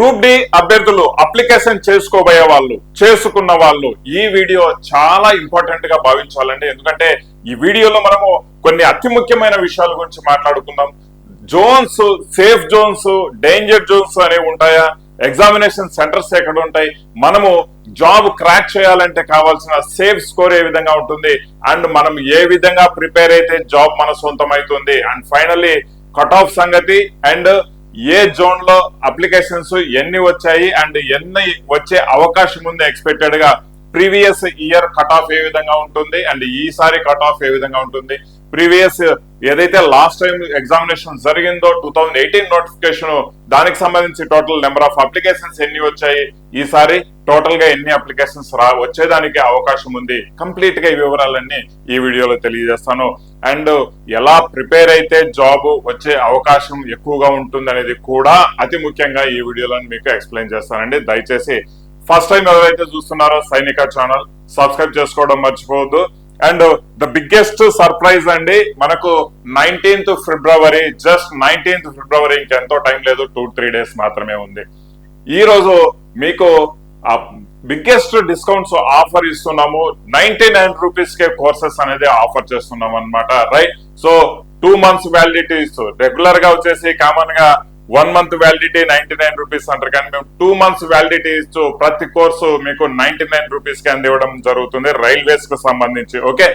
Group D అభ్యర్థులు application చేసుకోబోయే వాళ్ళు చేసుకున్న వాళ్ళు ఈ వీడియో చాలా ఇంపార్టెంట్గా భావించాలండి. ఎందుకంటే ఈ వీడియోలో మనము కొన్ని అతి ముఖ్యమైన విషయాల గురించి మాట్లాడుకుందాం. Zones safe zones danger zones అనేవి ఉంటాయా? ఎగ్జామినేషన్ సెంటర్స్ ఎక్కడ ఉంటాయి? మనము జాబ్ క్రాక్ చేయాలంటే కావాల్సిన సేఫ్ స్కోర్ ఏ విధంగా ఉంటుంది? అండ్ మనం ఏ విధంగా ప్రిపేర్ అయితే జాబ్ మన సొంతం అవుతుంది? అండ్ ఫైనల్లీ కట్ ఆఫ్ సంగతి అండ్ ఏ జోన్లో అప్లికేషన్స్ ఎన్ని వచ్చాయి అండ్ ఎన్ని వచ్చే అవకాశం ఉంది ఎక్స్పెక్టెడ్గా? ప్రీవియస్ ఇయర్ కట్ ఆఫ్ ఏ విధంగా ఉంటుంది అండ్ ఈసారి కట్ ఆఫ్ ఏ విధంగా ఉంటుంది? ప్రీవియస్ ఏదైతే లాస్ట్ టైం ఎగ్జామినేషన్ జరిగిందో టూ థౌజండ్ ఎయిటీన్ నోటిఫికేషన్ దానికి సంబంధించి టోటల్ నెంబర్ ఆఫ్ అప్లికేషన్స్ ఎన్ని వచ్చాయి? ఈసారి టోటల్గా ఎన్ని అప్లికేషన్స్ రా వచ్చేదానికి అవకాశం ఉంది. కంప్లీట్గా ఈ వివరాలన్నీ ఈ వీడియోలో తెలియజేస్తాను. అండ్ ఎలా ప్రిపేర్ అయితే జాబ్ వచ్చే అవకాశం ఎక్కువగా ఉంటుంది అనేది కూడా అతి ముఖ్యంగా ఈ వీడియోలో మీకు ఎక్స్ప్లెయిన్ చేస్తానండి. దయచేసి ఫస్ట్ టైం ఎవరైతే చూస్తున్నారో సైనిక ఛానల్ సబ్స్క్రైబ్ చేసుకోవడం మర్చిపోవద్దు. అండ్ ద బిగ్గెస్ట్ సర్ప్రైజ్ అండి మనకు nineteenth February just nineteenth February ఇంకెంతో time లేదు టూ త్రీ డేస్ మాత్రమే ఉంది. ఈ రోజు మీకు బిగ్గెస్ట్ డిస్కౌంట్స్ ఆఫర్ ఇస్తున్నాము. నైన్టీ నైన్ రూపీస్ కే కోర్సెస్ అనేది ఆఫర్ చేస్తున్నాం అనమాట right so two months validity ఇస్తూ రెగ్యులర్గా వచ్చేసి కామన్గా one month validity ninety nine rupees అంటారు. కానీ మేము టూ మంత్స్ వ్యాలిడిటీ ఇస్తూ ప్రతి కోర్సు మీకు నైన్టీ నైన్ రూపీస్కి అందివ్వడం జరుగుతుంది రైల్వేస్కు సంబంధించి. Okay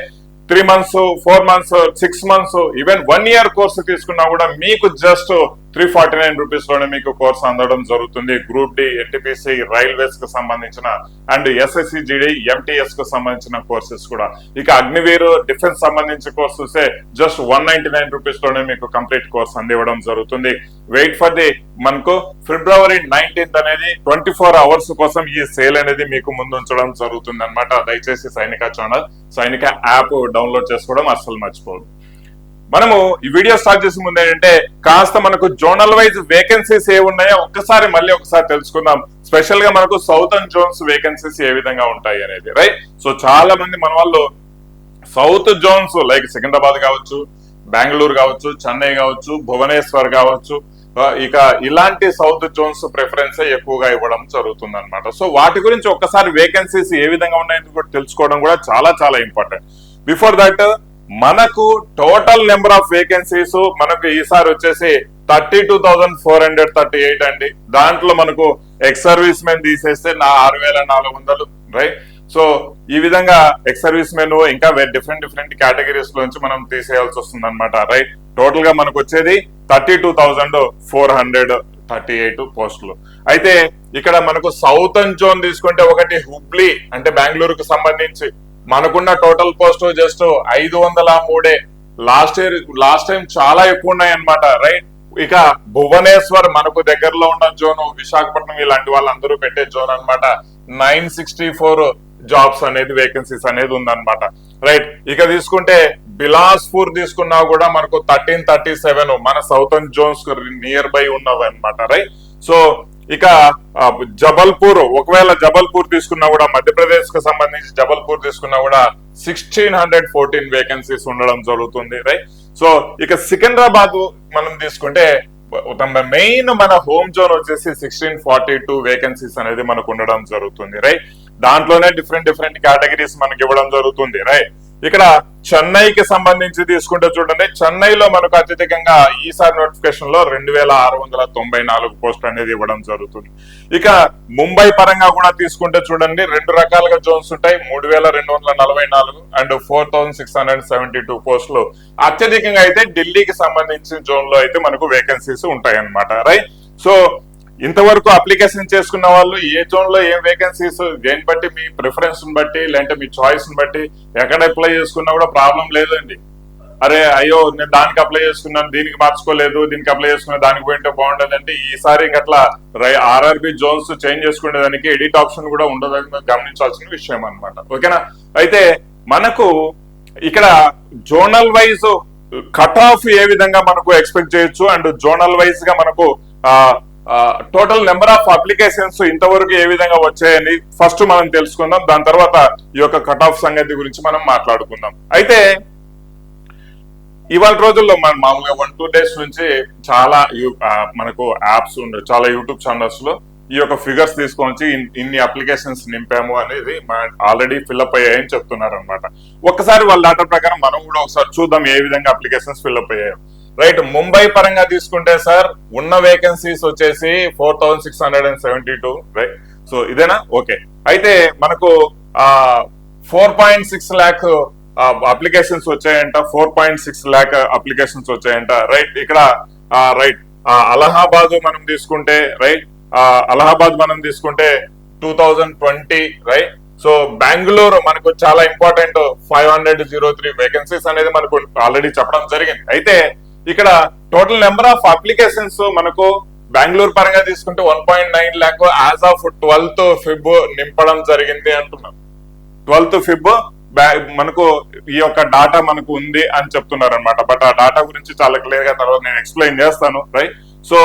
three months four months six months even one year course తీసుకున్నా కూడా మీకు జస్ట్ త్రీ ఫార్టీ నైన్ రూపీస్లోనే మీకు కోర్స్ అందడం జరుగుతుంది. గ్రూప్ డి ఎన్టీపీసీ రైల్వేస్కు సంబంధించిన అండ్ ఎస్ఎస్సి జిడి ఎంటీఎస్కు సంబంధించిన కోర్సెస్ కూడా. ఇక అగ్నివీర్ డిఫెన్స్ సంబంధించిన కోర్స్ చూస్తే జస్ట్ వన్ నైన్టీ నైన్ రూపీస్లోనే మీకు కంప్లీట్ కోర్స్ అందివ్వడం జరుగుతుంది. వెయిట్ ఫర్ ది మనకు ఫిబ్రవరి నైన్టీన్త్ అనేది ట్వంటీ ఫోర్ అవర్స్ కోసం ఈ సేల్ అనేది మీకు ముందు ఉంచడం జరుగుతుంది అనమాట దయచేసి సైనిక ఛానల్ సైనిక యాప్ డౌన్లోడ్ చేసుకోవడం అస్సలు మర్చిపోదు మనము ఈ వీడియో స్టార్ట్ చేసే ముందు ఏంటంటే కాస్త మనకు జోనల్ వైజ్ వేకెన్సీస్ ఏ ఉన్నాయో ఒక్కసారి మళ్ళీ ఒకసారి తెలుసుకుందాం. స్పెషల్గా మనకు సౌతర్న్ జోన్స్ వేకెన్సీస్ ఏ విధంగా ఉంటాయి అనేది రైట్ సో చాలా మంది మన వాళ్ళు సౌత్ జోన్స్ లైక్ సికింద్రాబాద్ కావచ్చు బెంగళూరు కావచ్చు చెన్నై కావచ్చు భువనేశ్వర్ కావచ్చు ఇక ఇలాంటి సౌత్ జోన్స్ ప్రిఫరెన్స్ ఎక్కువగా ఇవ్వడం జరుగుతుంది అనమాట సో వాటి గురించి ఒక్కసారి వేకెన్సీస్ ఏ విధంగా ఉన్నాయని కూడా తెలుసుకోవడం కూడా చాలా చాలా ఇంపార్టెంట్ బిఫోర్ దట్ మనకు టోటల్ నెంబర్ ఆఫ్ వేకెన్సీస్ మనకు ఈసారి వచ్చేసి thirty two thousand four hundred thirty eight అండి. దాంట్లో మనకు ఎక్స్ సర్వీస్ మెన్ తీసేస్తే నా ఆరు వేల నాలుగు వందలు రైట్ సో ఈ విధంగా ఎక్స్ సర్వీస్ మెన్ ఇంకా డిఫరెంట్ డిఫరెంట్ కేటగిరీస్ లోంచి మనం తీసేయాల్సి వస్తుంది అనమాట రైట్ టోటల్గా మనకు వచ్చేది thirty two thousand four hundred thirty eight పోస్టులు. అయితే ఇక్కడ మనకు సౌతన్ జోన్ తీసుకుంటే ఒకటి హుబ్లీ అంటే బెంగళూరుకు సంబంధించి మనకున్న టోటల్ పోస్ట్ జస్ట్ ఐదు వందల మూడే. లాస్ట్ ఇయర్ లాస్ట్ టైం చాలా ఎక్కువ ఉన్నాయి అనమాట రైట్ ఇక భువనేశ్వర్ మనకు దగ్గరలో ఉన్న జోన్ విశాఖపట్నం ఇలాంటి వాళ్ళందరూ పెట్టే జోన్ అన్నమాట. నైన్ సిక్స్టీ ఫోర్ జాబ్స్ అనేది వేకెన్సీస్ అనేది ఉందన్నమాట రైట్ ఇక తీసుకుంటే బిలాస్పూర్ తీసుకున్నా కూడా మనకు థర్టీన్ థర్టీ సెవెన్ మన సౌతర్న్ జోన్స్ నియర్ బై ఉన్నవి అనమాట రైట్ సో ఇక జబల్పూర్ ఒకవేళ జబల్పూర్ తీసుకున్నా కూడా మధ్యప్రదేశ్కు సంబంధించి జబల్పూర్ తీసుకున్నా కూడా సిక్స్టీన్ హండ్రెడ్ ఫోర్టీన్ వేకెన్సీస్ ఉండడం జరుగుతుంది రైట్ సో ఇక సికింద్రాబాద్ మనం తీసుకుంటే మెయిన్ మన హోమ్ జోన్ వచ్చేసి సిక్స్టీన్ ఫార్టీ టూ వేకెన్సీస్ అనేది మనకు ఉండడం జరుగుతుంది రైట్ దాంట్లోనే డిఫరెంట్ డిఫరెంట్ కేటగిరీస్ మనకి ఇవ్వడం జరుగుతుంది రైట్ ఇక్కడ చెన్నైకి సంబంధించి తీసుకుంటే చూడండి చెన్నైలో మనకు అత్యధికంగా ఈసారి నోటిఫికేషన్లో రెండు వేల ఆరు వందల తొంభై నాలుగు పోస్టులు అనేది ఇవ్వడం జరుగుతుంది. ఇక ముంబై పరంగా కూడా తీసుకుంటే చూడండి రెండు రకాలుగా జోన్స్ ఉంటాయి మూడు వేల రెండు వందల నలభై నాలుగు and four thousand six hundred seventy two పోస్టులు అత్యధికంగా అయితే ఢిల్లీకి సంబంధించిన జోన్లో అయితే మనకు వేకెన్సీస్ ఉంటాయి అన్నమాట రైట్ సో ఇంతవరకు అప్లికేషన్ చేసుకున్న వాళ్ళు ఏ జోన్లో ఏం వేకెన్సీస్ దేని బట్టి మీ ప్రిఫరెన్స్ బట్టి లేదంటే మీ చాయిస్ బట్టి ఎక్కడ అప్లై చేసుకున్నా కూడా ప్రాబ్లం లేదండి. అరే అయ్యో నేను దానికి అప్లై చేసుకున్నాను దీనికి మార్చుకోలేదు దీనికి అప్లై చేసుకున్నా దానికి పోయింటే బాగుంటుంది అంటే ఈసారి ఇంకట్లా ఆర్ఆర్బి జోన్స్ చేంజ్ చేసుకునే దానికి ఎడిట్ ఆప్షన్ కూడా ఉండదని గమనించాల్సిన విషయం అనమాట ఓకేనా? అయితే మనకు ఇక్కడ జోనల్ వైజ్ కట్ ఆఫ్ ఏ విధంగా మనకు ఎక్స్పెక్ట్ చేయొచ్చు? అండ్ జోనల్ వైజ్గా మనకు టోటల్ నెంబర్ ఆఫ్ అప్లికేషన్స్ ఇంతవరకు ఏ విధంగా వచ్చాయని ఫస్ట్ మనం తెలుసుకుందాం. దాని తర్వాత ఈ యొక్క కట్ ఆఫ్ సంగతి గురించి మనం మాట్లాడుకుందాం. అయితే ఇవాళ రోజుల్లో మన మామూలుగా వన్ టూ డేస్ నుంచి చాలా మనకు యాప్స్ ఉండే చాలా యూట్యూబ్ ఛానల్స్లో ఈ యొక్క ఫిగర్స్ తీసుకొని వచ్చి ఇన్ని అప్లికేషన్స్ నింపాము అనేది ఆల్రెడీ ఫిల్అప్ అయ్యాయని చెప్తున్నారు అనమాట ఒక్కసారి వాళ్ళ డాటా ప్రకారం మనం కూడా ఒకసారి చూద్దాం ఏ విధంగా అప్లికేషన్స్ ఫిల్అప్ అయ్యాయో. రైట్ ముంబై పరంగా తీసుకుంటే సార్ ఉన్న వేకెన్సీస్ వచ్చేసి four thousand six hundred and seventy two right so ఇదేనా? ఓకే అయితే మనకు four point six lakh applications వచ్చాయంట. Four point six lakh applications వచ్చాయంట. రైట్ ఇక్కడ రైట్ అలహాబాద్ మనం తీసుకుంటే రైట్ అలహాబాద్ మనం తీసుకుంటే two thousand twenty right so Bengaluru మనకు చాలా important five hundred zero three vacancies అనేది మనకు ఆల్రెడీ చెప్పడం జరిగింది. అయితే ఇక్కడ టోటల్ నెంబర్ ఆఫ్ అప్లికేషన్స్ మనకు బెంగళూరు పరంగా తీసుకుంటే one point nine lakh as of twelfth Feb నింపడం జరిగింది అంటున్నారు ట్వెల్త్ ఫిబ్ మనకు ఈ యొక్క డాటా మనకు ఉంది అని చెప్తున్నారు అనమాట బట్ ఆ డాటా గురించి చాలా క్లియర్గా తర్వాత నేను ఎక్స్ప్లెయిన్ చేస్తాను రైట్ సో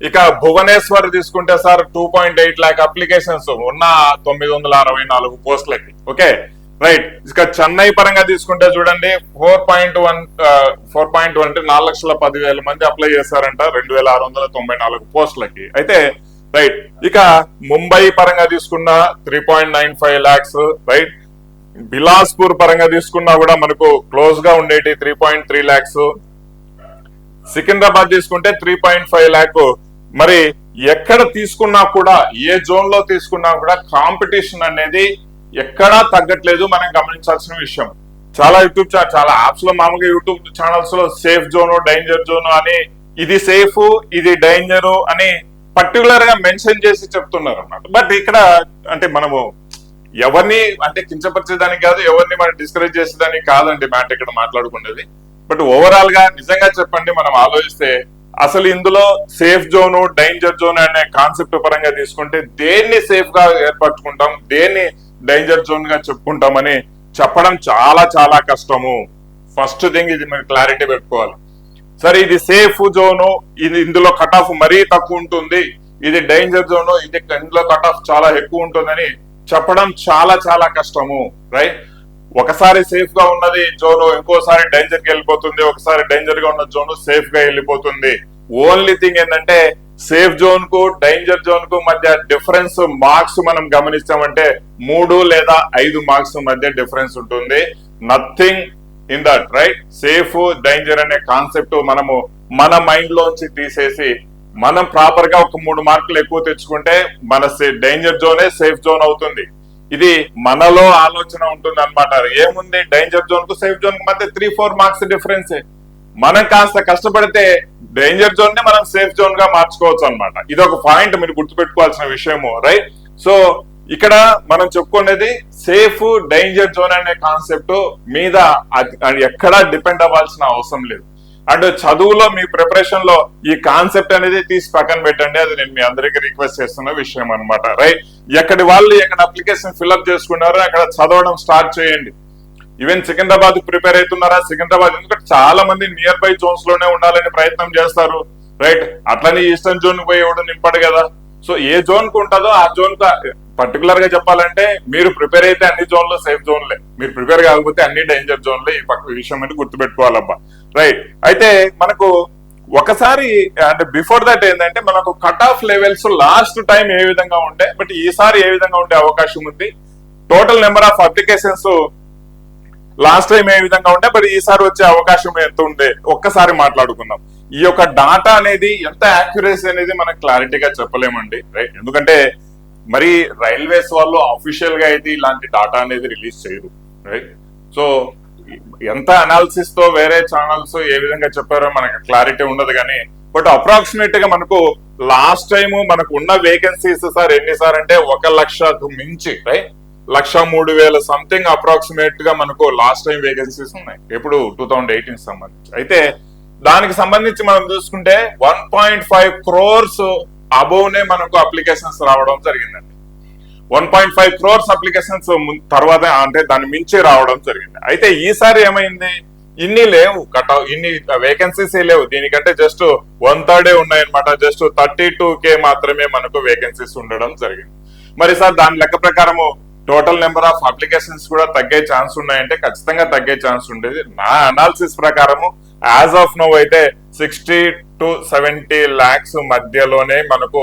ఇక భువనేశ్వర్ తీసుకుంటే sir two point eight lakh applications ఉన్న తొమ్మిది వందల అరవై నాలుగు పోస్టులకి ఓకే రైట్ ఇక చెన్నై పరంగా తీసుకుంటే చూడండి four point one four point one అంటే నాలుగు లక్షల పదివేల మంది అప్లై చేశారంట రెండు వేల ఆరు వందల తొంభై నాలుగు పోస్టులకి. అయితే రైట్ ఇక ముంబై పరంగా తీసుకున్న three point nine five lakhs right Bilaspur పరంగా తీసుకున్నా కూడా మనకు క్లోజ్గా ఉండేటి three point three lakhs Secunderabad తీసుకుంటే త్రీ పాయింట్ ఫైవ్ ల్యాక్ మరి ఎక్కడ తీసుకున్నా కూడా ఏ జోన్లో తీసుకున్నా కూడా కాంపిటీషన్ అనేది ఎక్కడా తగ్గట్లేదు మనం గమనించాల్సిన విషయం. చాలా యూట్యూబ్ చాలా యాప్స్లో మామూలుగా యూట్యూబ్ ఛానల్స్లో సేఫ్ జోన్ డేంజర్ జోన్ అని ఇది సేఫ్ ఇది డేంజర్ అని పర్టికులర్గా మెన్షన్ చేసి చెప్తున్నారు అన్నమాట బట్ ఇక్కడ అంటే మనము ఎవరిని అంటే కించపరిచేదానికి కాదు ఎవరిని మనం డిస్కరేజ్ చేసేదానికి కాదండి మ్యాట్ ఇక్కడ మాట్లాడుకునేది. బట్ ఓవరాల్గా నిజంగా చెప్పండి మనం ఆలోచిస్తే అసలు ఇందులో సేఫ్ జోన్ డేంజర్ జోన్ అనే కాన్సెప్ట్ పరంగా తీసుకుంటే దేన్ని సేఫ్గా ఏర్పరచుకుంటాం దేన్ని డేంజర్ జోన్గా చెప్పుకుంటామని చెప్పడం చాలా చాలా కష్టము. ఫస్ట్ థింగ్ ఇది మీరు క్లారిటీ పెట్టుకోవాలి. సరే ఇది సేఫ్ జోను ఇది ఇందులో కట్ ఆఫ్ మరీ తక్కువ ఉంటుంది. ఇది డేంజర్ జోను ఇది ఇందులో కట్ ఆఫ్ చాలా ఎక్కువ ఉంటుందని చెప్పడం చాలా చాలా కష్టము రైట్ ఒకసారి సేఫ్గా ఉన్నది జోను ఇంకోసారి డేంజర్కి వెళ్ళిపోతుంది. ఒకసారి డేంజర్గా ఉన్న జోను సేఫ్గా వెళ్ళిపోతుంది. ఓన్లీ థింగ్ ఏంటంటే సేఫ్ జోన్కు డేంజర్ జోన్కు మధ్య డిఫరెన్స్ మార్క్స్ మనం గమనిస్తామంటే మూడు లేదా ఐదు మార్క్స్ మధ్య డిఫరెన్స్ ఉంటుంది. Nothing in that right safe danger అనే కాన్సెప్ట్ మనము మన మైండ్ లోంచి తీసేసి మనం ప్రాపర్గా ఒక మూడు మార్కులు ఎక్కువ తెచ్చుకుంటే మన డేంజర్ జోనే సేఫ్ జోన్ అవుతుంది. ఇది మనలో ఆలోచన ఉంటుంది అనమాట ఏముంది? డేంజర్ జోన్కు సేఫ్ జోన్కు మధ్య త్రీ ఫోర్ మార్క్స్ డిఫరెన్స్ మనం కాస్త కష్టపడితే డేంజర్ జోన్ని మనం సేఫ్ జోన్గా మార్చుకోవచ్చు అనమాట ఇది ఒక పాయింట్ మీరు గుర్తుపెట్టుకోవాల్సిన విషయము రైట్ సో ఇక్కడ మనం చెప్పుకునేది సేఫ్ డేంజర్ జోన్ అనే కాన్సెప్ట్ మీద అది- ఎక్కడా డిపెండ్ అవ్వాల్సిన అవసరం లేదు. అండ్ చదువులో మీ ప్రిపరేషన్లో ఈ కాన్సెప్ట్ అనేది తీసి పక్కన పెట్టండి అది నేను మీ అందరికీ రిక్వెస్ట్ చేస్తున్న విషయం అనమాట రైట్ ఎక్కడి వాళ్ళు ఎక్కడ అప్లికేషన్ ఫిల్అప్ చేసుకున్నారో అక్కడ చదవడం స్టార్ట్ చేయండి. ఈవెన్ సికింద్రాబాద్ ప్రిపేర్ అవుతున్నారా? సికింద్రాబాద్ ఎందుకంటే చాలా మంది నియర్ బై జోన్స్లోనే ఉండాలని ప్రయత్నం చేస్తారు. రైట్ అట్లనే ఈస్టర్న్ జోన్ పోయి ఎవడు నింపడు కదా. సో ఏ జోన్కు ఉంటుందో ఆ జోన్ పర్టికులర్గా చెప్పాలంటే మీరు ప్రిపేర్ అయితే అన్ని జోన్లు సేఫ్ జోన్లే మీరు ప్రిపేర్ కాకపోతే అన్ని డేంజర్ జోన్లే ఈ పక్క విషయం అని గుర్తుపెట్టుకోవాలబ్బా. రైట్ అయితే మనకు ఒకసారి అంటే బిఫోర్ దట్ ఏంటంటే మనకు cut off levels last time ఏ విధంగా ఉండే బట్ ఈసారి ఏ విధంగా ఉండే అవకాశం ఉంది? Total number of applications last time ఏ విధంగా ఉండే మరి ఈసారి వచ్చే అవకాశం ఎంత ఉండే ఒక్కసారి మాట్లాడుకుందాం. ఈ యొక్క డాటా అనేది ఎంత యాక్యురసీ అనేది మనం క్లారిటీగా చెప్పలేమండి రైట్ ఎందుకంటే మరి రైల్వేస్ వాళ్ళు అఫీషియల్గా అయితే ఇలాంటి డాటా అనేది రిలీజ్ చేయరు రైట్ సో ఎంత అనాలిసిస్తో వేరే ఛానల్స్ ఏ విధంగా చెప్పారో మనకు క్లారిటీ ఉండదు కానీ బట్ అప్రాక్సిమేట్గా మనకు లాస్ట్ టైం మనకు ఉన్న వేకెన్సీస్ సార్ ఎన్ని సార్ అంటే ఒక లక్షకు మించి రైట్ లక్ష మూడు వేల సంథింగ్ అప్రాక్సిమేట్గా మనకు లాస్ట్ టైం వేకెన్సీస్ ఉన్నాయి. ఎప్పుడు? టూ థౌజండ్ ఎయిటీన్ సంబంధించి. అయితే దానికి సంబంధించి మనం చూసుకుంటే వన్ పాయింట్ ఫైవ్ క్రోర్స్ అబోవ్నే మనకు అప్లికేషన్స్ రావడం జరిగిందండి. One point five crores applications తర్వాత అంటే దాని మించి రావడం జరిగింది. అయితే ఈసారి ఏమైంది? ఇన్ని లేవు. కట్ ఇన్ని వేకెన్సీస్ లేవు. దీనికంటే జస్ట్ వన్ థర్డే ఉన్నాయన్నమాట. జస్ట్ థర్టీ టూ కే మాత్రమే మనకు వేకెన్సీస్ ఉండడం జరిగింది. మరి సార్ దాని లెక్క ప్రకారము టోటల్ నెంబర్ ఆఫ్ అప్లికేషన్స్ కూడా తగ్గే ఛాన్స్ ఉన్నాయంటే ఖచ్చితంగా తగ్గే ఛాన్స్ ఉండేది. నా అనాలిసిస్ ప్రకారము యాజ్ ఆఫ్ నో అయితే సిక్స్టీ టు సెవెంటీ లాక్స్ మధ్యలోనే మనకు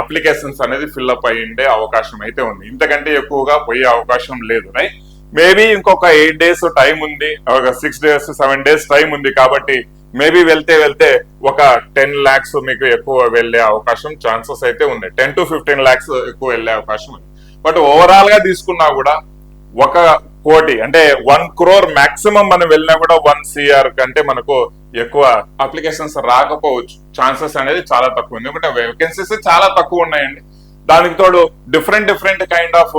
అప్లికేషన్స్ అనేది ఫిల్అప్ అయ్యిండే ఉండే అవకాశం అయితే ఉంది. ఇంతకంటే ఎక్కువగా పోయే అవకాశం లేదు రైట్ మేబీ ఇంకొక ఎయిట్ డేస్ టైం ఉంది ఒక six days seven days time ఉంది కాబట్టి మేబీ వెళ్తే వెళ్తే ఒక టెన్ లాక్స్ మీకు ఎక్కువ వెళ్ళే అవకాశం ఛాన్సెస్ అయితే ఉంది టెన్ టు ఫిఫ్టీన్ లాక్స్ ఎక్కువ వెళ్ళే అవకాశం ఉంది. బట్ ఓవరాల్గా తీసుకున్నా కూడా ఒక కోటి అంటే వన్ క్రోర్ మాక్సిమం మనం వెళ్ళినా కూడా వన్ సిఆర్ కంటే మనకు ఎక్కువ అప్లికేషన్స్ రాకపోవచ్చు. ఛాన్సెస్ అనేది చాలా తక్కువ ఉంది. ఎందుకంటే వేకెన్సీస్ చాలా తక్కువ ఉన్నాయండి. దానికి తోడు different different kind of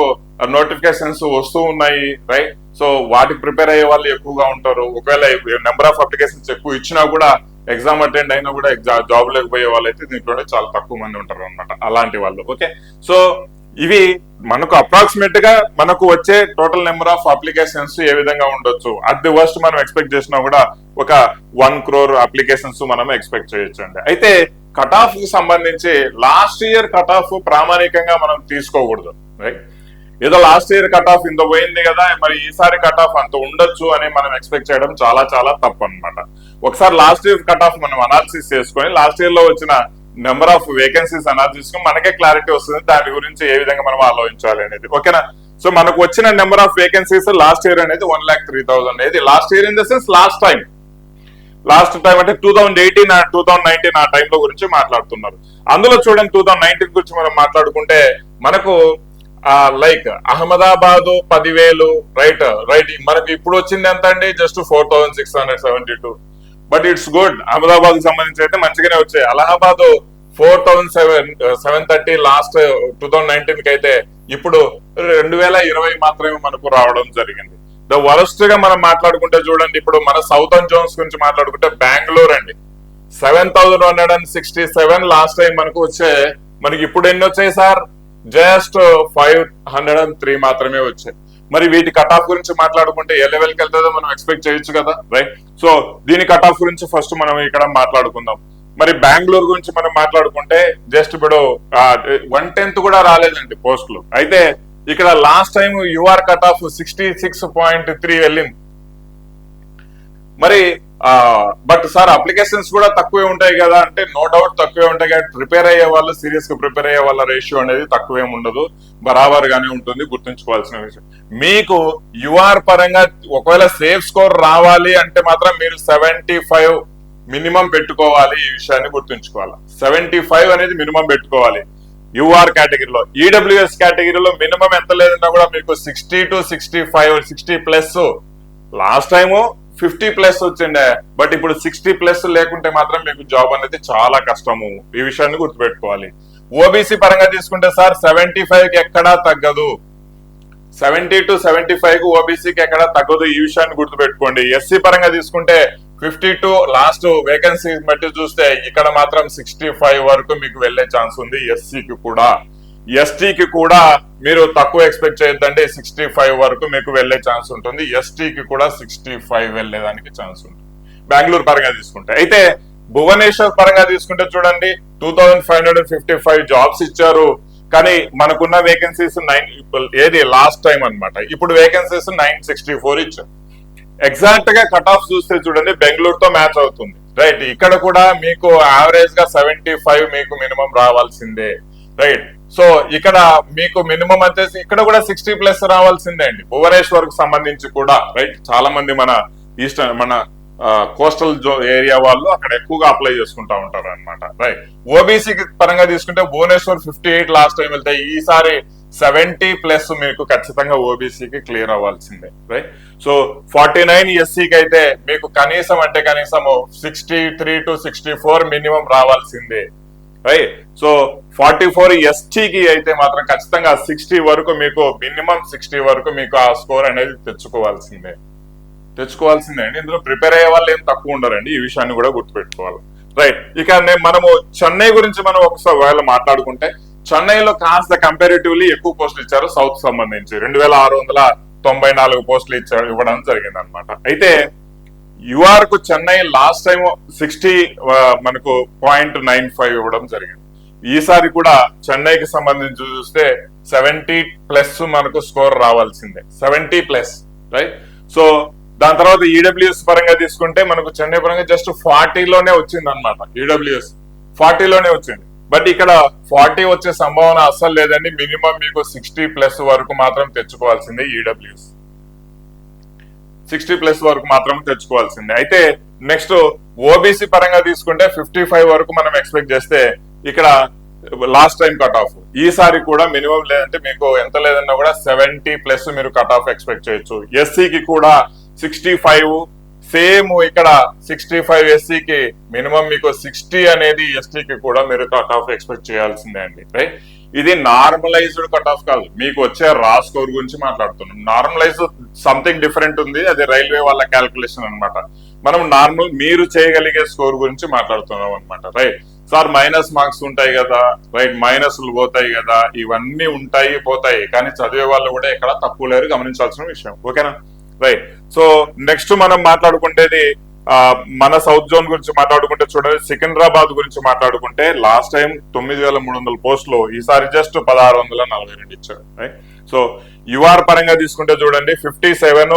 notifications వస్తూ ఉన్నాయి రైట్ సో వాటికి ప్రిపేర్ అయ్యే వాళ్ళు ఎక్కువగా ఉంటారు. ఒకవేళ నెంబర్ ఆఫ్ అప్లికేషన్స్ ఎక్కువ ఇచ్చినా కూడా ఎగ్జామ్ అటెండ్ అయినా కూడా ఎగ్జామ్ జాబ్ లేకపోయే వాళ్ళు అయితే దీంట్లో చాలా తక్కువ మంది ఉంటారు అనమాట అలాంటి వాళ్ళు ఓకే? సో ఇవి మనకు అప్రాక్సిమేట్గా మనకు వచ్చే టోటల్ నెంబర్ ఆఫ్ అప్లికేషన్స్ ఏ విధంగా ఉండొచ్చు? అట్ ది వర్స్ట్ మనం ఎక్స్పెక్ట్ చేసినా కూడా ఒక వన్ క్రోర్ అప్లికేషన్స్ మనం ఎక్స్పెక్ట్ చేయొచ్చు అండి. అయితే కట్ ఆఫ్కి సంబంధించి లాస్ట్ ఇయర్ కట్ ఆఫ్ ప్రామాణికంగా మనం తీసుకోకూడదు రైట్ ఏదో లాస్ట్ ఇయర్ కట్ ఆఫ్ ఇంత పోయింది కదా మరి ఈసారి కట్ ఆఫ్ అంత ఉండొచ్చు అని మనం ఎక్స్పెక్ట్ చేయడం చాలా చాలా తప్పు అనమాట ఒకసారి లాస్ట్ ఇయర్ కట్ ఆఫ్ మనం అనాలిసిస్ చేసుకొని లాస్ట్ ఇయర్లో వచ్చిన నెంబర్ ఆఫ్ వేకెన్సీస్ అన్నది చూసుకుని మనకే క్లారిటీ వస్తుంది. దాని గురించి ఏ విధంగా మనం ఆలోచించాలి అనేది. ఓకేనా? సో మనకు వచ్చిన number of vacancies last year అనేది వన్ ల్యాక్ త్రీ థౌసండ్. అనేది last year in the sense last time. Last time అంటే two thousand eighteen two thousand nineteen ఆ టైంలో గురించి మాట్లాడుతున్నారు. అందులో చూడండి టూ థౌసండ్ నైన్టీన్ గురించి మనం మాట్లాడుకుంటే మనకు లైక్ అహ్మదాబాద్ పదివేలు రైట్ రైట్. మనకి ఇప్పుడు వచ్చింది ఎంత అండి? Just four thousand six hundred seventy two. But it's good. అహ్మదాబాద్కి సంబంధించి అయితే మంచిగానే వచ్చాయి. Allahabad four thousand seven seven thirty last two thousand నైన్టీన్కి అయితే ఇప్పుడు రెండు వేల ఇరవై మాత్రమే మనకు రావడం జరిగింది. ద వరస్ట్గా మనం మాట్లాడుకుంటే చూడండి ఇప్పుడు మన సౌతర్న్ జోన్స్ గురించి మాట్లాడుకుంటే బెంగళూరు అండి. Seven thousand hundred and sixty seven last time మనకు వచ్చే మనకి ఇప్పుడు ఎన్ని వచ్చాయి sir? Just five hundred and three మాత్రమే వచ్చాయి. మరి వీటి కట్ ఆఫ్ గురించి మాట్లాడుకుంటే ఏ లెవెల్కి వెళ్తుందో మనం ఎక్స్పెక్ట్ చేయొచ్చు కదా రైట్ సో దీని కట్ ఆఫ్ గురించి ఫస్ట్ మనం ఇక్కడ మాట్లాడుకుందాం. మరి బెంగళూరు గురించి మనం మాట్లాడుకుంటే జస్ట్ ఇప్పుడు వన్ టెన్త్ కూడా రాలేదండి పోస్టులు అయితే ఇక్కడ last time UR cut off sixty six point three వెళ్ళింది. మరి బట్ సార్ అప్లికేషన్స్ కూడా తక్కువే ఉంటాయి కదా అంటే నో డౌట్ తక్కువే ఉంటాయి కానీ ప్రిపేర్ అయ్యే వాళ్ళు సీరియస్గా ప్రిపేర్ అయ్యే వాళ్ళ రేషియో అనేది తక్కువేం ఉండదు బరాబర్ గానే ఉంటుంది గుర్తుంచుకోవాల్సిన విషయం. మీకు యుఆర్ పరంగా ఒకవేళ సేఫ్ స్కోర్ రావాలి అంటే మాత్రం మీరు సెవెంటీ ఫైవ్ మినిమం పెట్టుకోవాలి ఈ విషయాన్ని గుర్తుంచుకోవాలి. సెవెంటీ ఫైవ్ అనేది మినిమం పెట్టుకోవాలి యూఆర్ కేటగిరీలో ఈడబ్ల్యూఎస్ కేటగిరీలో మినిమం ఎంత లేదన్నా కూడా మీకు sixty to sixty five sixty plus last time fifty plus వచ్చిండే. బట్ ఇప్పుడు సిక్స్టీ ప్లస్ లేకుంటే మాత్రం మీకు జాబ్ అనేది చాలా కష్టము. ఈ విషయాన్ని గుర్తుపెట్టుకోవాలి. ఓబీసీ పరంగా తీసుకుంటే సార్ సెవెంటీ ఫైవ్కి ఎక్కడా తగ్గదు. సెవెంటీ టు సెవెంటీ ఫైవ్కు ఓబీసీకి ఎక్కడా తగ్గదు. ఈ విషయాన్ని గుర్తుపెట్టుకోండి. ఎస్సీ పరంగా తీసుకుంటే ఫిఫ్టీ టూ లాస్ట్ వేకెన్సీ బట్టి చూస్తే ఇక్కడ మాత్రం సిక్స్టీ ఫైవ్ వరకు మీకు వెళ్ళే ఛాన్స్ ఉంది ఎస్సీకి కూడా. ఎస్టీకి కూడా మీరు తక్కువ ఎక్స్పెక్ట్ చేయొద్దండి. సిక్స్టీ ఫైవ్ వరకు మీకు వెళ్ళే ఛాన్స్ ఉంటుంది. ఎస్టీకి కూడా సిక్స్టీ ఫైవ్ వెళ్ళేదానికి ఛాన్స్ ఉంటుంది. బెంగళూరు పరంగా తీసుకుంటే. అయితే భువనేశ్వర్ పరంగా తీసుకుంటే చూడండి two thousand five hundred fifty five jobs ఇచ్చారు. కానీ మనకున్న వేకెన్సీస్ నైన్ ఏది లాస్ట్ టైం అన్నమాట. ఇప్పుడు వేకెన్సీస్ నైన్ సిక్స్టీ ఫోర్ ఇచ్చారు. ఎగ్జాక్ట్గా కట్ ఆఫ్ చూస్తే చూడండి బెంగళూరుతో మ్యాచ్ అవుతుంది. రైట్ ఇక్కడ కూడా మీకు యావరేజ్గా సెవెంటీ ఫైవ్ మీకు మినిమం రావాల్సిందే. రైట్ సో ఇక్కడ మీకు మినిమం వచ్చేసి ఇక్కడ కూడా సిక్స్టీ ప్లస్ రావాల్సిందే అండి. భువనేశ్వర్కు సంబంధించి కూడా రైట్? చాలా మంది మన ఈస్ట్ మన కోస్టల్ జో ఏరియా వాళ్ళు అక్కడ ఎక్కువగా అప్లై చేసుకుంటా ఉంటారు అనమాట రైట్? ఓబీసీ పరంగా తీసుకుంటే Bhubaneswar fifty eight last time వెళ్తే ఈసారి సెవెంటీ ప్లస్ మీకు ఖచ్చితంగా ఓబీసీకి క్లియర్ అవ్వాల్సిందే రైట్? సో ఫార్టీ నైన్ ఎస్సీకి అయితే మీకు కనీసం అంటే కనీసం sixty three to sixty four minimum రావాల్సిందే. రైట్ సో ఫార్టీ ఫోర్ ఎస్టీకి అయితే మాత్రం ఖచ్చితంగా సిక్స్టీ వరకు మీకు మినిమం సిక్స్టీ వరకు మీకు ఆ స్కోర్ అనేది తెచ్చుకోవాల్సిందే. తెచ్చుకోవాల్సిందే. అండి ఇందులో ప్రిపేర్ అయ్యే వాళ్ళు ఏం తక్కువ ఉండరండి. ఈ విషయాన్ని కూడా గుర్తుపెట్టుకోవాలి. రైట్ ఇక మనము చెన్నై గురించి మనం ఒకసారి వేళ మాట్లాడుకుంటే చెన్నైలో కాస్త కంపారిటివ్లీ ఎక్కువ పోస్టులు ఇచ్చారు సౌత్ సంబంధించి. రెండు వేల ఆరు వందల తొంభై నాలుగు పోస్టులు ఇచ్చారు ఇవ్వడం జరిగింది అనమాట అయితే యుఆర్కు చెన్నై లాస్ట్ టైం సిక్స్టీ మనకు పాయింట్ నైన్ ఫైవ్ ఇవ్వడం జరిగింది. ఈసారి కూడా చెన్నైకి సంబంధించి చూస్తే సెవెంటీ ప్లస్ మనకు స్కోర్ రావాల్సిందే. Seventy plus right? సో దాని తర్వాత ఈడబ్ల్యూఎస్ పరంగా తీసుకుంటే మనకు చెన్నై పరంగా జస్ట్ ఫార్టీలోనే వచ్చింది అనమాట ఈడబ్ల్యూఎస్. ఫార్టీలోనే వచ్చింది. బట్ ఇక్కడ ఫార్టీ వచ్చే సంభావన అస్సలు లేదండి. మినిమం మీకు సిక్స్టీ ప్లస్ వరకు మాత్రం తెచ్చుకోవాల్సిందే ఈడబ్ల్యూఎస్. సిక్స్టీ ప్లస్ వరకు మాత్రం తెచ్చుకోవాల్సిందే. అయితే నెక్స్ట్ ఓబీసీ పరంగా తీసుకుంటే ఫిఫ్టీ ఫైవ్ వరకు మనం ఎక్స్పెక్ట్ చేస్తే ఇక్కడ లాస్ట్ టైం కట్ ఆఫ్. ఈసారి కూడా మినిమం లేదంటే మీకు ఎంత లేదన్నా కూడా సెవెంటీ ప్లస్ మీరు కట్ ఆఫ్ ఎక్స్పెక్ట్ చేయొచ్చు. ఎస్సీకి కూడా సిక్స్టీ ఫైవ్ సేమ్ ఇక్కడ సిక్స్టీ ఫైవ్ ఎస్సీకి మినిమం మీకు సిక్స్టీ అనేది ఎస్టీకి కూడా మీరు కట్ ఆఫ్ ఎక్స్పెక్ట్ చేయాల్సిందే అండి. రైట్? ఇది నార్మలైజ్డ్ కట్ ఆఫ్ కాదు మీకు వచ్చే రా స్కోర్ గురించి మాట్లాడుతున్నాం. నార్మలైజ్ సంథింగ్ డిఫరెంట్ ఉంది. అది రైల్వే వాళ్ళ క్యాల్కులేషన్ అన్నమాట. మనం నార్మల్ మీరు చేయగలిగే స్కోర్ గురించి మాట్లాడుతున్నాం అనమాట రైట్. సార్ మైనస్ మార్క్స్ ఉంటాయి కదా. రైట్ మైనస్లు పోతాయి కదా. ఇవన్నీ ఉంటాయి పోతాయి. కానీ చదివే వాళ్ళు కూడా ఇక్కడ తక్కువ లేరు. గమనించాల్సిన విషయం. ఓకేనా? రైట్. సో నెక్స్ట్ మనం మాట్లాడుకుంటేది మన సౌత్ జోన్ గురించి మాట్లాడుకుంటే చూడండి సికింద్రాబాద్ గురించి మాట్లాడుకుంటే లాస్ట్ టైం తొమ్మిది వేల మూడు వందల పోస్టులు ఈసారి జస్ట్ పదహారు వందల నలభై రెండు ఇచ్చారు రైట్ సో యుఆర్ పరంగా తీసుకుంటే చూడండి ఫిఫ్టీ సెవెన్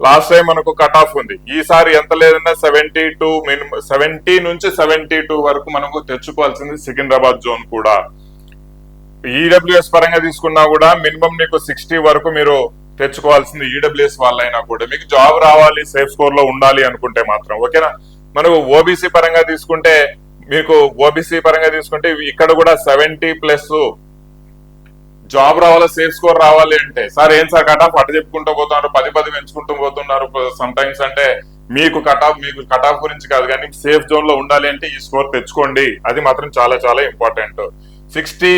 లాస్ట్ టైం మనకు కట్ ఆఫ్ ఉంది. ఈసారి ఎంత లేదన్నా సెవెంటీ టూ మినిమం సెవెంటీ నుంచి సెవెంటీ టూ వరకు మనకు తెచ్చుకోవాల్సింది సికింద్రాబాద్ జోన్ కూడా. ఈడబ్ల్యూఎస్ పరంగా తీసుకున్నా కూడా మినిమం మీకు సిక్స్టీ వరకు మీరు తెచ్చుకోవాల్సింది ఈడబ్ల్యూఎస్ వాళ్ళైనా కూడా. మీకు జాబ్ రావాలి సేఫ్ స్కోర్లో ఉండాలి అనుకుంటే మాత్రం ఓకేనా? మనకు ఓబీసీ పరంగా తీసుకుంటే మీకు ఓబీసీ పరంగా తీసుకుంటే ఇక్కడ కూడా సెవెంటీ ప్లస్ జాబ్ రావాలి సేఫ్ స్కోర్ రావాలి అంటే సార్ ఏం సార్ కట్ ఆఫ్ అటు చెప్పుకుంటూ పోతున్నారు పది పది పెంచుకుంటూ పోతున్నారు సమ్ టైమ్స్ అంటే మీకు కట్ ఆఫ్ మీకు కట్ ఆఫ్ గురించి కాదు కానీ సేఫ్ జోన్లో ఉండాలి అంటే ఈ స్కోర్ తెచ్చుకోండి. అది మాత్రం చాలా చాలా important sixty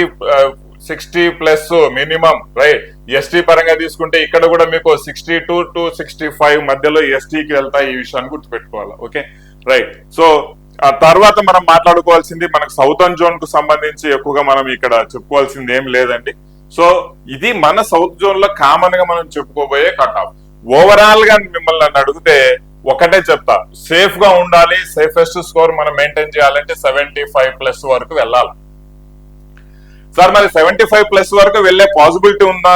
sixty plus minimum right. ST పరంగా తీసుకుంటే ఇక్కడ కూడా మీకు sixty two to sixty five మధ్యలో ఎస్టీకి వెళ్తాయి ఈ విషయాన్ని గుర్తుపెట్టుకోవాలి ఓకే? రైట్. సో ఆ తర్వాత మనం మాట్లాడుకోవాల్సింది మనకు సౌతర్న్ జోన్కు సంబంధించి ఎక్కువగా మనం ఇక్కడ చెప్పుకోవాల్సింది ఏం లేదండి. సో ఇది మన సౌత్ జోన్లో కామన్గా మనం చెప్పుకోబోయే కట్ ఆఫ్. ఓవరాల్గా మిమ్మల్ని నన్ను అడిగితే ఒకటే చెప్తా. సేఫ్గా ఉండాలి సేఫెస్ట్ స్కోర్ మనం మెయింటైన్ చేయాలంటే సెవెంటీ ఫైవ్ ప్లస్ వరకు వెళ్ళాలి. సార్ మరి సెవెంటీ ఫైవ్ ప్లస్ వరకు వెళ్ళే పాసిబిలిటీ ఉందా?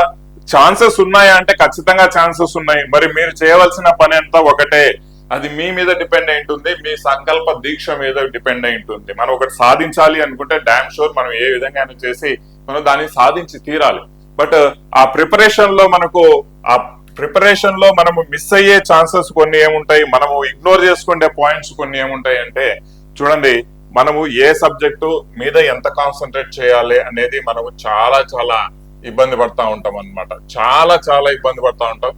ఛాన్సెస్ ఉన్నాయా అంటే ఖచ్చితంగా ఛాన్సెస్ ఉన్నాయి. మరి మీరు చేయవలసిన పని అంతా ఒకటే. అది మీ మీద డిపెండ్ అయి ఉంటుంది మీ సంకల్ప దీక్ష మీద డిపెండ్ అయి ఉంటుంది. మనం ఒకటి సాధించాలి అనుకుంటే డామ్ షోర్ మనం ఏ విధంగా చేసి మనం దాన్ని సాధించి తీరాలి. బట్ ఆ ప్రిపరేషన్లో మనకు ఆ ప్రిపరేషన్లో మనము మిస్ అయ్యే ఛాన్సెస్ కొన్ని ఏముంటాయి? మనము ఇగ్నోర్ చేసుకునే పాయింట్స్ కొన్ని ఏముంటాయి అంటే చూడండి మనము ఏ సబ్జెక్టు మీద ఎంత కాన్సన్ట్రేట్ చేయాలి అనేది మనము చాలా చాలా ఇబ్బంది పడతా ఉంటాం అన్నమాట. చాలా చాలా ఇబ్బంది పడతా ఉంటాం.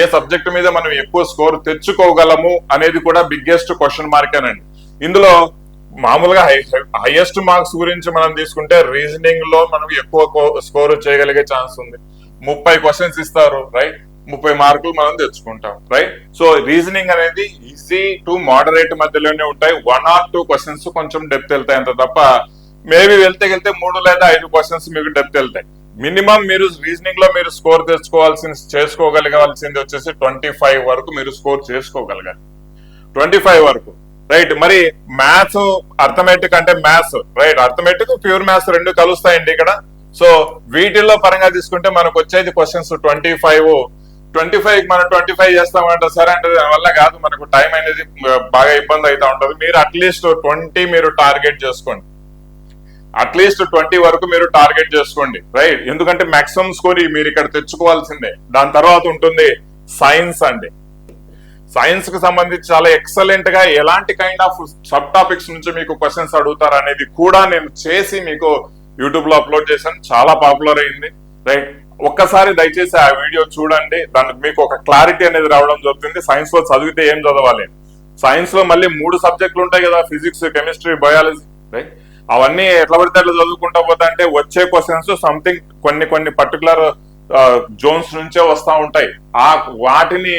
ఏ సబ్జెక్ట్ మీద మనం ఎక్కువ స్కోర్ తెచ్చుకోగలము అనేది కూడా బిగ్గెస్ట్ క్వశ్చన్ మార్కేనండి ఇందులో మామూలుగా హైయెస్ట్ మార్క్స్ గురించి మనం తీసుకుంటే రీజనింగ్లో మనం ఎక్కువ స్కోర్ చేయగలిగే ఛాన్స్ ఉంది. ముప్పై క్వశ్చన్స్ ఇస్తారు రైట్ ముప్పై మార్కులు మనం తెచ్చుకుంటాం రైట్ సో రీజనింగ్ అనేది ఈజీ టు మోడరేట్ మధ్యలోనే ఉంటాయి. వన్ ఆర్ టూ క్వశ్చన్స్ కొంచెం డెప్త్ వెళ్తాయి అంత తప్ప మేబీ వెళ్తే వెళ్తే మూడు లేదా ఐదు క్వశ్చన్స్ మీకు డెప్త్ వెళ్తాయి. మినిమం మీరు రీజనింగ్లో మీరు స్కోర్ తెచ్చుకోవాల్సింది చేసుకోగలగాల్సింది వచ్చేసి ట్వంటీ ఫైవ్ వరకు మీరు స్కోర్ చేసుకోగలగాలి. ట్వంటీ ఫైవ్ వరకు రైట్ మరి మ్యాథ్స్ అర్థమెటిక్ అంటే maths right arithmetic pure maths రెండు కలుస్తాయండి ఇక్కడ. సో వీటిల్లో పరంగా తీసుకుంటే మనకు వచ్చేది questions twenty five twenty five మనం ట్వంటీ ఫైవ్ చేస్తామంట సరే అంటే దానివల్ల కాదు మనకు టైం అనేది బాగా ఇబ్బంది అవుతా ఉంటుంది. మీరు అట్లీస్ట్ ట్వంటీ మీరు టార్గెట్ చేసుకోండి. అట్లీస్ట్ ట్వంటీ వరకు మీరు టార్గెట్ చేసుకోండి రైట్ ఎందుకంటే మాక్సిమం స్కోర్ మీరు ఇక్కడ తెచ్చుకోవాల్సిందే. దాని తర్వాత ఉంటుంది సైన్స్ అండి. సైన్స్కి సంబంధించి చాలా ఎక్సలెంట్గా ఎలాంటి కైండ్ ఆఫ్ సబ్ టాపిక్స్ నుంచి మీకు క్వశ్చన్స్ అడుగుతారు అనేది కూడా నేను చేసి మీకు యూట్యూబ్లో అప్లోడ్ చేశాను. చాలా పాపులర్ అయింది రైట్ ఒక్కసారి దయచేసి ఆ వీడియో చూడండి. దానికి మీకు ఒక క్లారిటీ అనేది రావడం జరుగుతుంది. సైన్స్లో చదివితే ఏం చదవాలి? సైన్స్లో మళ్ళీ మూడు సబ్జెక్టులు ఉంటాయి కదా ఫిజిక్స్ కెమిస్ట్రీ బయాలజీ రైట్ అవన్నీ ఎట్లా పడితే అట్లా చదువుకుంటా పోతా అంటే వచ్చే క్వశ్చన్స్ సంథింగ్ కొన్ని కొన్ని పర్టికులర్ జోన్స్ నుంచే వస్తా ఉంటాయి. ఆ వాటిని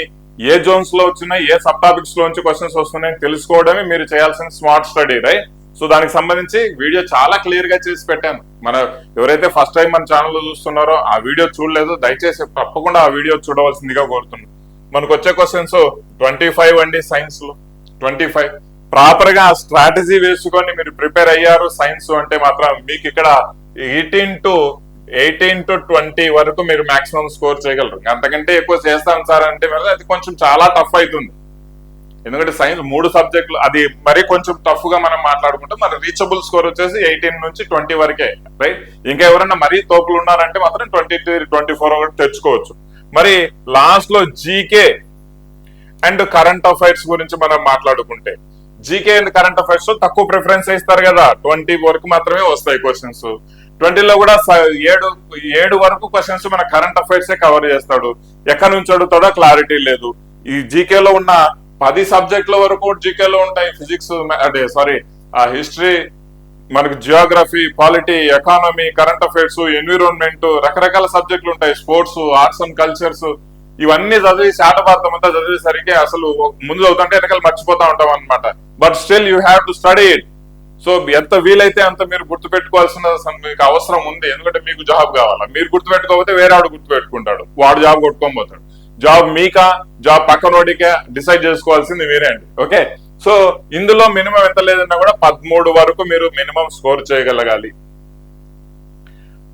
ఏ జోన్స్లో వచ్చినాయి ఏ సబ్ టాపిక్స్లో నుంచి క్వశ్చన్స్ వస్తున్నాయని తెలుసుకోవడమే మీరు చేయాల్సిన స్మార్ట్ స్టడీ రైట్ సో దానికి సంబంధించి వీడియో చాలా క్లియర్గా చేసి పెట్టాను. మన ఎవరైతే ఫస్ట్ టైం మన ఛానల్లో చూస్తున్నారో ఆ వీడియో చూడలేదు. దయచేసి తప్పకుండా ఆ వీడియో చూడవలసిందిగా కోరుతున్నాను. మనకు వచ్చే క్వశ్చన్స్ ట్వంటీ ఫైవ్ అండి సైన్స్లో. ట్వంటీ ఫైవ్ ప్రాపర్గా స్ట్రాటజీ వేసుకొని మీరు ప్రిపేర్ అయ్యారు సైన్స్ అంటే మాత్రం మీకు ఇక్కడ eighteen to eighteen to twenty వరకు మీరు మాక్సిమం స్కోర్ చేయగలరు. అంతకంటే ఎక్కువ చేస్తాం సార్ అంటే అది కొంచెం చాలా టఫ్ అవుతుంది. ఎందుకంటే సైన్స్ మూడు సబ్జెక్టులు అది మరీ కొంచెం టఫ్గా మనం మాట్లాడుకుంటే మన రీచబుల్ స్కోర్ వచ్చేసి ఎయిటీన్ నుంచి ట్వంటీ వరకే రైట్ ఇంకా ఎవరైనా మరీ తోపులు ఉన్నారంటే మాత్రం ట్వంటీ ట్వంటీ ఫోర్ ఒకటి తెచ్చుకోవచ్చు. మరి లాస్ట్లో జీకే అండ్ కరెంట్ అఫైర్స్ గురించి మనం మాట్లాడుకుంటే జీకే అండ్ కరెంట్ అఫైర్స్ తక్కువ ప్రిఫరెన్స్ ఇస్తారు కదా? ట్వంటీ వరకు మాత్రమే వస్తాయి క్వశ్చన్స్ ట్వంటీలో కూడా ఏడు ఏడు వరకు క్వశ్చన్స్ మన కరెంట్ అఫైర్స్ కవర్ చేస్తాడు. ఎక్కడి నుంచి అడుగుతాడో క్లారిటీ లేదు. ఈ జీకేలో ఉన్న పది సబ్జెక్టుల వరకు జీకేలో ఉంటాయి ఫిజిక్స్ అదే సారీ ఆ హిస్టరీ మనకు geography polity economy current affairs environment రకరకాల సబ్జెక్టులు ఉంటాయి. స్పోర్ట్స్ ఆర్ట్స్ అండ్ కల్చర్స్ ఇవన్నీ చదివి శాటభారతం అంతా చదివేసరికి అసలు ముందు చదువుతుంటే వెనకాల మర్చిపోతా ఉంటాం అనమాట but still you have to study it so ఎంత వీలైతే అంత మీరు గుర్తుపెట్టుకోవాల్సిన పెట్టుకోవాల్సిన మీకు అవసరం ఉంది. ఎందుకంటే మీకు జాబ్ కావాలా. మీరు గుర్తుపెట్టుకోకపోతే వేరే వాడు గుర్తుపెట్టుకుంటాడు. వాడు జాబ్ కొట్టుకోబోతాడు పోతాడు. జాబ్ మీకా జాబ్ పక్కనోడికే డిసైడ్ చేసుకోవాల్సింది మీరే అండి. ఓకే? సో ఇందులో మినిమం ఎంత లేదన్నా కూడా పదమూడు వరకు మీరు మినిమం స్కోర్ చేయగలగాలి.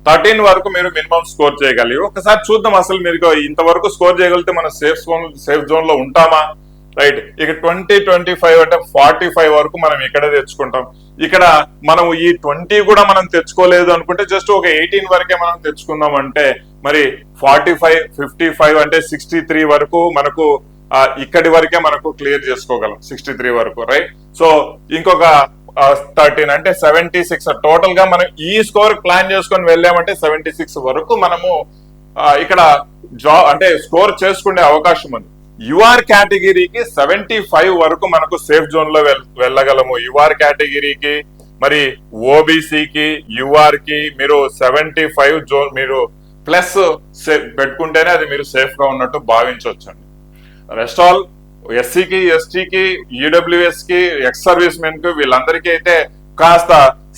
థర్టీన్ వరకు మీరు మినిమం స్కోర్ చేయగలి. ఒకసారి చూద్దాం అసలు మీరు ఇంతవరకు స్కోర్ చేయగలిగితే మనం సేఫ్ జోన్ సేఫ్ జోన్లో ఉంటామా? రైట్. ఇక ట్వంటీ ట్వంటీ ఫైవ్ అంటే ఫార్టీ ఫైవ్ వరకు మనం ఇక్కడే తెచ్చుకుంటాం. ఇక్కడ మనం ఈ ట్వంటీ కూడా మనం తెచ్చుకోలేదు అనుకుంటే జస్ట్ ఒక ఎయిటీన్ వరకే మనం తెచ్చుకుందాం అంటే మరి ఫార్టీ ఫైవ్ ఫిఫ్టీ ఫైవ్ అంటే సిక్స్టీ త్రీ వరకు మనకు ఇక్కడి వరకే మనకు క్లియర్ చేసుకోగలం సిక్స్టీ త్రీ వరకు రైట్ సో ఇంకొక థర్టీన్ అంటే సెవెంటీ సిక్స్ టోటల్గా మనం ఈ స్కోర్ ప్లాన్ చేసుకొని వెళ్ళామంటే సెవెంటీ సిక్స్ వరకు మనము ఇక్కడ జాబ్ అంటే స్కోర్ చేసుకునే అవకాశం ఉంది. యుఆర్ కేటగిరీకి సెవెంటీ ఫైవ్ వరకు మనకు సేఫ్ జోన్లో వెళ్ళగలము. యుఆర్ కేటగిరీకి మరి ఓబీసీకి యుఆర్కి మీరు సెవెంటీ ఫైవ్ జోన్ మీరు ప్లస్ పెట్టుకుంటేనే అది మీరు సేఫ్గా ఉన్నట్టు భావించవచ్చండి. రెస్ట్ ఆల్ ఎస్సీకి ఎస్టీకి ఈడబ్ల్యూఎస్కి ఎక్స్ సర్వీస్ మెన్కి వీళ్ళందరికీ అయితే కాస్త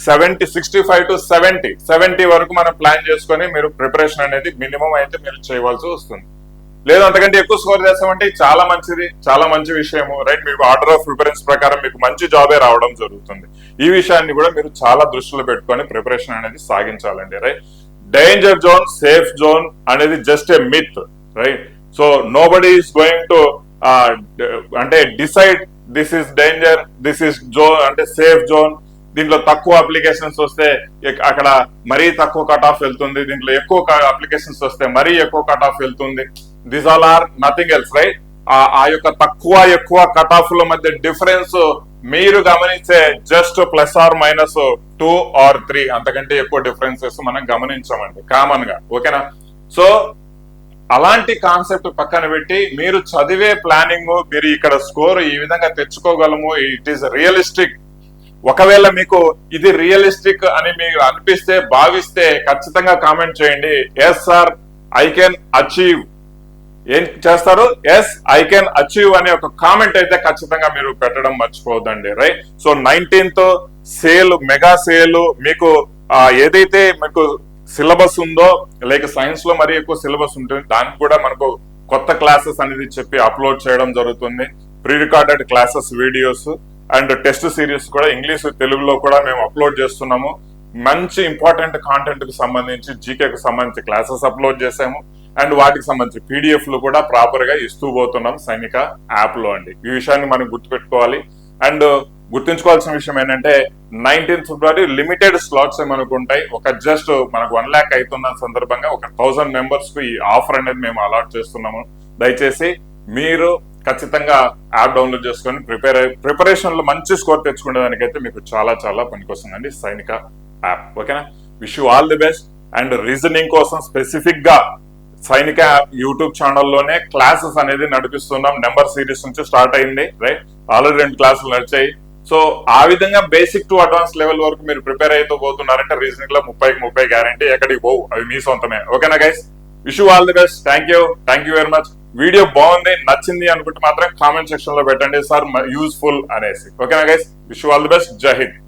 seventy sixty five to seventy seventy వరకు మనం ప్లాన్ చేసుకొని మీరు ప్రిపరేషన్ అనేది మినిమం అయితే మీరు చేయవలసి వస్తుంది. లేదు అంతకంటే ఎక్కువ స్కోర్ చేస్తామంటే చాలా మంచిది చాలా మంచి విషయము రైట్ మీకు ఆర్డర్ ఆఫ్ ప్రిఫరెన్స్ ప్రకారం మీకు మంచి జాబే రావడం జరుగుతుంది. ఈ విషయాన్ని కూడా మీరు చాలా దృష్టిలో పెట్టుకొని ప్రిపరేషన్ అనేది సాగించాలండి right danger zone safe zone అనేది just a myth right so nobody is going to అంటే decide this is danger this is zone అంటే సేఫ్ జోన్ దీంట్లో తక్కువ అప్లికేషన్స్ వస్తే అక్కడ మరీ తక్కువ కట్ ఆఫ్ వెళ్తుంది. దీంట్లో ఎక్కువ అప్లికేషన్స్ వస్తే మరీ ఎక్కువ కట్ ఆఫ్ వెళ్తుంది. This all or nothing else right ఆ యొక్క తక్కువ ఎక్కువ కట్ ఆఫ్ ల మధ్య డిఫరెన్స్ మీరు గమనించే just plus or minus two or three అంతకంటే ఎక్కువ డిఫరెన్సెస్ మనం గమనించమండి కామన్గా. ఓకేనా సో అలాంటి కాన్సెప్ట్ పక్కన పెట్టి మీరు చదివే ప్లానింగ్ మీరు ఇక్కడ స్కోర్ ఈ విధంగా తెచ్చుకోగలము ఇట్ ఈస్ రియలిస్టిక్ ఒకవేళ మీకు ఇది రియలిస్టిక్ అని మీకు అనిపిస్తే భావిస్తే ఖచ్చితంగా కామెంట్ చేయండి. Yes sir I can achieve ఏం చేస్తారు? ఎస్ ఐ కెన్ అచీవ్ అనే ఒక కామెంట్ అయితే ఖచ్చితంగా మీరు పెట్టడం మర్చిపోవద్దండి right so nineteenth sale mega sale మీకు ఏదైతే మీకు సిలబస్ ఉందో లైక్ సైన్స్లో మరీ ఎక్కువ సిలబస్ ఉంటుంది దానికి కూడా మనకు కొత్త క్లాసెస్ అనేది చెప్పి అప్లోడ్ చేయడం జరుగుతుంది. Pre recorded classes videos and test series కూడా ఇంగ్లీష్ తెలుగులో కూడా మేము అప్లోడ్ చేస్తున్నాము. మంచి ఇంపార్టెంట్ కాంటెంట్కి సంబంధించి జీకే కు సంబంధించి క్లాసెస్ అప్లోడ్ చేసాము. అండ్ వాటికి సంబంధించి పీడిఎఫ్లు కూడా ప్రాపర్గా ఇస్తూ పోతున్నాం సైనిక యాప్లో అండి. ఈ విషయాన్ని మనం గుర్తుపెట్టుకోవాలి. అండ్ గుర్తుంచుకోవాల్సిన విషయం ఏంటంటే నైన్టీన్త్ ఫిబ్రవరి లిమిటెడ్ స్లాట్స్ మనకు ఉంటాయి. ఒక జస్ట్ మనకు వన్ ల్యాక్ అవుతున్న సందర్భంగా ఒక థౌసండ్ మెంబర్స్కు ఈ ఆఫర్ అనేది మేము అలాట్ చేస్తున్నాము. దయచేసి మీరు ఖచ్చితంగా యాప్ డౌన్లోడ్ చేసుకొని ప్రిపేర్ ప్రిపరేషన్లో మంచి స్కోర్ తెచ్చుకునే దానికైతే మీకు చాలా చాలా పనికొస్తుందండి సైనిక యాప్ ఓకేనా? Wish you all the best and reasoning కోసం స్పెసిఫిక్గా సైనిక యూట్యూబ్ ఛానల్లోనే క్లాసెస్ అనేది నడిపిస్తున్నాం. నెంబర్ సిరీస్ నుంచి స్టార్ట్ అయింది రైట్ ఆల్రెడీ రెండు క్లాసులు నడిచాయి. సో ఆ విధంగా బేసిక్ టు అడ్వాన్స్ లెవెల్ వరకు మీరు ప్రిపేర్ అయితే పోతున్నారంటే రీజనింగ్లో ముప్పైకి ముప్పై గ్యారంటీ ఎక్కడికి పోవు. అవి మీ సొంతమే. ఓకేనా guys wish all the best thank you thank you very much video బాగుంది నచ్చింది అనుకుంటే మాత్రం కామెంట్ సెక్షన్లో పెట్టండి. సార్ యూస్ఫుల్ అనేసి. ఓకేనా guys wish all the best జై హింద్